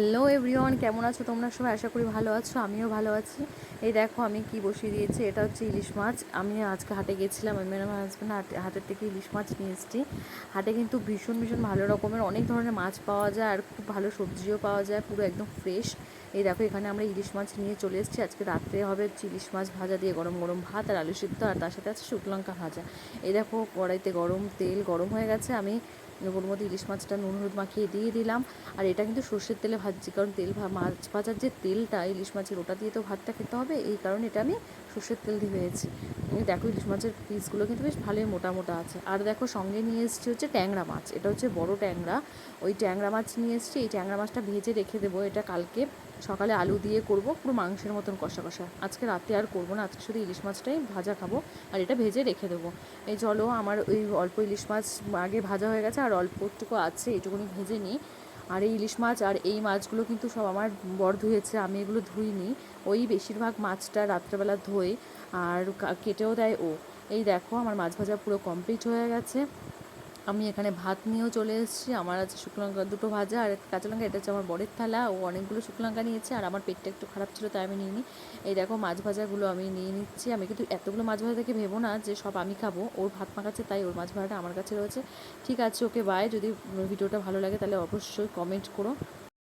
Hello everyone, কেমন আছো তোমরা? সবাই আশা করি ভালো আছো, আমিও ভালো আছি। এই দেখো, আমি কি বসিয়ে দিয়েছি, এটা হচ্ছে ইলিশ মাছ। আমি আজকে হাটে গেছিলাম, আমি আমার হাজব্যান্ড হাটে হাটের থেকে ইলিশ মাছ নিয়ে এসেছি। হাটে কিন্তু ভীষণ ভীষণ ভালো রকমের অনেক ধরনের মাছ পাওয়া যায় আর খুব ভালো সবজিও পাওয়া যায়, পুরো একদম ফ্রেশ এই দেখো, এখানে আমরা ইলিশ মাছ নিয়ে চলে এসেছি। আজকে রাত্রে হবে ইলিশ মাছ ভাজা দিয়ে গরম গরম ভাত আর আলু সিদ্ধ আর তার সাথে আছে শুকলঙ্কা ভাজা। এই দেখো, কড়াইতে গরম তেল গরম হয়ে গেছে, আমি ওর মধ্যে ইলিশ মাছটা নুন, হলুদ মাখিয়ে দিয়ে দিলাম। আর এটা কিন্তু সর্ষের তেলে ভাজছি, কারণ তেল মাছ ভাজার যে তেলটা, ইলিশ মাছের, ওটা দিয়ে তো ভাতটা খেতে হবে। এই কারণে এটা আমি সর্ষের তেল দিয়ে এই দেখো, ইলিশ মাছের পিসগুলো কিন্তু বেশ ভালোই মোটা মোটা আছে। আর দেখো, সঙ্গে নিয়ে এসেছি হচ্ছে ট্যাংরা মাছ। এটা হচ্ছে বড় ট্যাংরা। ওই ট্যাংরা মাছ নিয়ে এসেছি। এই ট্যাংরা মাছটা ভেজে রেখে দেবো। এটা কালকে সকালে আলু দিয়ে করব, পুরো মাংসের মতন কষা কষা। আজকে রাতে আর করব না, আজকে শুধু ইলিশ মাছটাই ভাজা খাব। আর এটা ভেজে রেখে দেবো। এই চলো, আমার ওই অল্প ইলিশ মাছ আগে ভাজা হয়ে গেছে, আর অল্পটুকু আছে এটুকুনি ভেজে নিই। আর এই ইলিশ মাছ আর এই মাছগুলো কিন্তু সব আমার বর ধুয়েছে, আমি এগুলো ধুইনি। ওই বেশিরভাগ মাছটা রাত্রেবেলা ধোয় আর কেটেও দেয় ও। এই দেখো, আমার মাছ ভাজা পুরো কমপ্লিট হয়ে গেছে। আমি এখানে ভাত নিয়েও চলে এসেছি। আমার আছে শুকনো লঙ্কা দুটো ভাজা আর কাঁচা লঙ্কা, এটা হচ্ছে আমার বরের থালা। ও অনেকগুলো শুকনো লঙ্কা নিয়েছে আর আমার পেটটা একটু খারাপ ছিল, তাই আমি নিই এই দেখো মাছ ভাজাগুলো আমি নিয়ে নিচ্ছি। আমি কিন্তু এতগুলো মাছ ভাজা থেকে ভেবো না যে সব আমি খাব। ওর ভাত মাখাচ্ছে তাই ওর মাছ ভাজাটা আমার কাছে রয়েছে। ঠিক আছে, ওকে বাই যদি ভিডিওটা ভালো লাগে তাহলে অবশ্যই কমেন্ট করো।